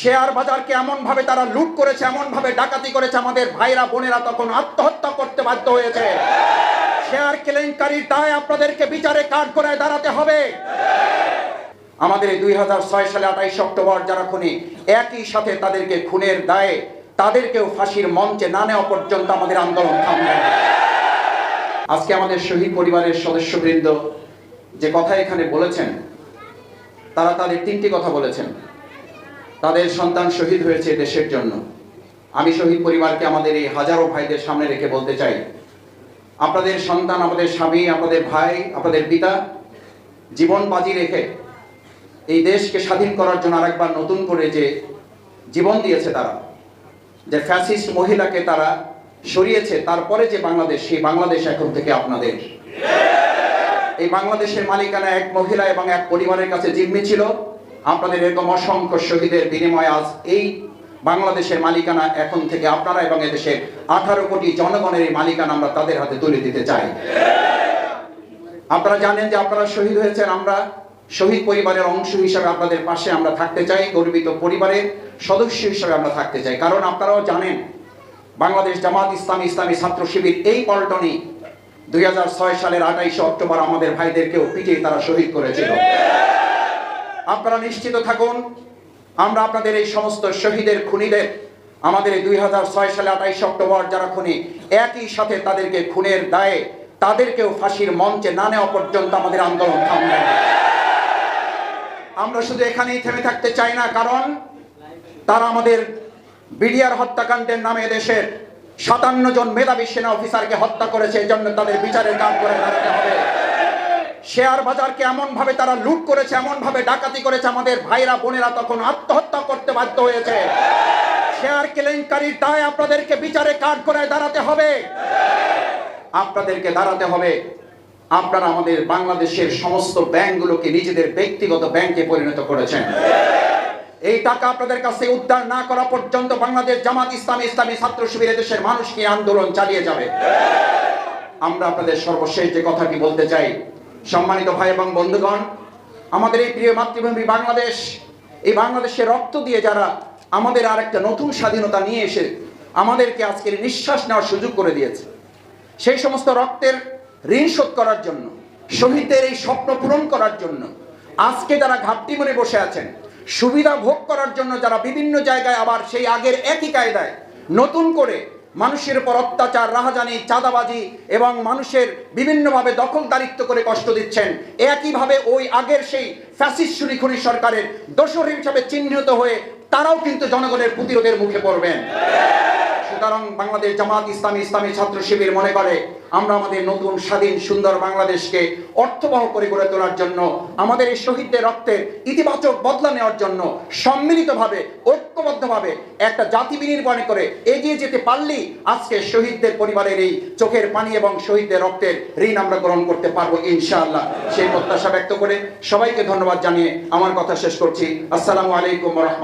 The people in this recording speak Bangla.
শেয়ার বাজারকে এমন ভাবে তারা লুট করেছে এমন ভাবে ডাকাতি করেছে, আমাদের ভাইরা, বোনেরা তখন আত্মহত্যা করতে বাধ্য হয়েছে। শেয়ার কেলেঙ্কারির দায় আপনাদেরকে বিচারে কাঠ করে দাঁড়াতে হবে। আমাদের দুই হাজার ছয় সালে আঠাইশ অক্টোবর যারা খুনি, একই সাথে তাদেরকে খুনের দায়ে তাদেরকেও ফাঁসির মঞ্চে না নেওয়া পর্যন্ত আমাদের আন্দোলন থামবে। আজকে আমাদের শহীদ পরিবারের সদস্যবৃন্দ যে কথা এখানে বলেছেন, তারা তাদের তিনটি কথা বলেছেন। তাদের সন্তান শহীদ হয়েছে দেশের জন্য। আমি শহীদ পরিবারকে আমাদের এই হাজারো ভাইদের সামনে রেখে বলতে চাই। আপনাদের সন্তান, আমাদের স্বামী আপনাদের ভাই আপনাদের পিতা জীবন বাজি রেখে এই দেশকে স্বাধীন করার জন্য আরেকবার নতুন করে যে জীবন দিয়েছে তারা, যে ফ্যাসিস্ট মহিলাকে তারা সরিয়েছে, তারপরে যে বাংলাদেশ, সেই বাংলাদেশ এখন থেকে আপনাদের। এই বাংলাদেশের মালিকানা এক মহিলা এবং এক পরিবারের কাছে জিম্মি ছিল। আপনাদের এরকম অসংখ্য শহীদের বিনিময়ে আজ এই বাংলাদেশের মালিকানা এখন থেকে আপনারা এবং এদেশের আঠারো কোটি জনগণের এই মালিকানা আমরা তাদের হাতে তুলে দিতে চাই। আপনারা জানেন যে আপনারা শহীদ হয়েছেন, আমরা শহীদ পরিবারের অংশ হিসাবে আপনাদের পাশে আমরা থাকতে চাই, গর্বিত পরিবারের সদস্য হিসাবে আমরা থাকতে চাই। কারণ আপনারাও জানেন, বাংলাদেশ জামাত ইসলামী ইসলামী ছাত্র শিবির এই পল্টনে দুই সালের আঠাইশে অক্টোবর আমাদের ভাইদেরকেও পিটিয়ে তারা শহীদ করেছিল। আপনারা নিশ্চিত থাকুন, আমরা আপনাদের এই সমস্ত শহীদের খুনিদের, আমাদের দুই হাজার ছয় সালে আঠাইশে অক্টোবর যারা খুনি, একই সাথে তাদেরকে খুনের দায়ে, তাদেরকেও ফাঁসির মঞ্চে না নেওয়া পর্যন্ত আমাদের আন্দোলন থামবে আমরা শুধু এখানেই থেমে থাকতে চাই না, কারণ তারা আমাদের বিডিআর হত্যাকাণ্ডের নামে দেশের সাতান্ন জন মেধাবী সেনা অফিসারকে হত্যা করেছে এই জন্য তাদের বিচারের কাজ করে দাঁড়াতে হবে। শেয়ার বাজারকে এমন ভাবে তারা লুট করেছে এমন ভাবে ডাকাতি করেছে, আমাদের ভাইরা, বোনেরা তখন আত্মহত্যা করতে বাধ্য হয়েছে। শেয়ার কেলেঙ্কারির দায় আপনাদেরকে বিচারে কাঠ করে দাঁড়াতে হবে। আপনাদেরকে দাঁড়াতে হবে। আপনারা আমাদের বাংলাদেশের সমস্ত ব্যাংকগুলোকে নিজেদের ব্যক্তিগত ব্যাংকে পরিণত করেছেন। এই টাকা আপনাদের কাছে উদ্ধার না করা পর্যন্ত বাংলাদেশ জামাত ইসলামী ইসলামী ছাত্র শিবির দেশের মানুষকে আন্দোলন চালিয়ে যাবে। আমরা আপনাদের সর্বশেষ যে কথাটি বলতে চাই সম্মানিত ভাই এবং বন্ধুগণ, আমাদের এই প্রিয় মাতৃভূমি বাংলাদেশ, এই বাংলাদেশে রক্ত দিয়ে যারা আমাদের আর একটা নতুন স্বাধীনতা নিয়ে এসে আমাদেরকে আজকের নিঃশ্বাস নেওয়ার সুযোগ করে দিয়েছে। সেই সমস্ত রক্তের ঋণ শোধ করার জন্য, শহীদদের এই স্বপ্ন পূরণ করার জন্য, আজকে যারা ঘাপটি মনে বসে আছেন, সুবিধা ভোগ করার জন্য যারা বিভিন্ন জায়গায় আবার সেই আগের একই কায়দায় নতুন করে মানুষের উপর অত্যাচার, রাহাজানি, চাঁদাবাজি এবং মানুষের বিভিন্নভাবে দখলদারিত্ব করে কষ্ট দিচ্ছেন। একইভাবে ওই আগের সেই ফ্যাসিস্ট খুনি সরকারের দোষর হিসাবে চিহ্নিত হয়ে তারাও কিন্তু জনগণের প্রতিরোধের মুখে পড়বেন। সুতরাং বাংলাদেশ জামাত ইসলামী ইসলামী ছাত্র শিবির মনে করে, আমরা আমাদের নতুন স্বাধীন সুন্দর বাংলাদেশকে অর্থবহ করে গড়ে তোলার জন্য, আমাদের এই শহীদদের রক্তের ইতিবাচক বদলা নেওয়ার জন্য সম্মিলিতভাবে ঐক্যবদ্ধভাবে একটা জাতি বিনির্মাণ করে এগিয়ে যেতে পারলেই আজকে শহীদদের পরিবারের এই চোখের পানি এবং শহীদদের রক্তের ঋণ আমরা গ্রহণ করতে পারব ইনশাআল্লাহ। সেই প্রত্যাশা ব্যক্ত করে সবাইকে ধন্যবাদ জানিয়ে আমার কথা শেষ করছি। আসসালামু আলাইকুম রহমান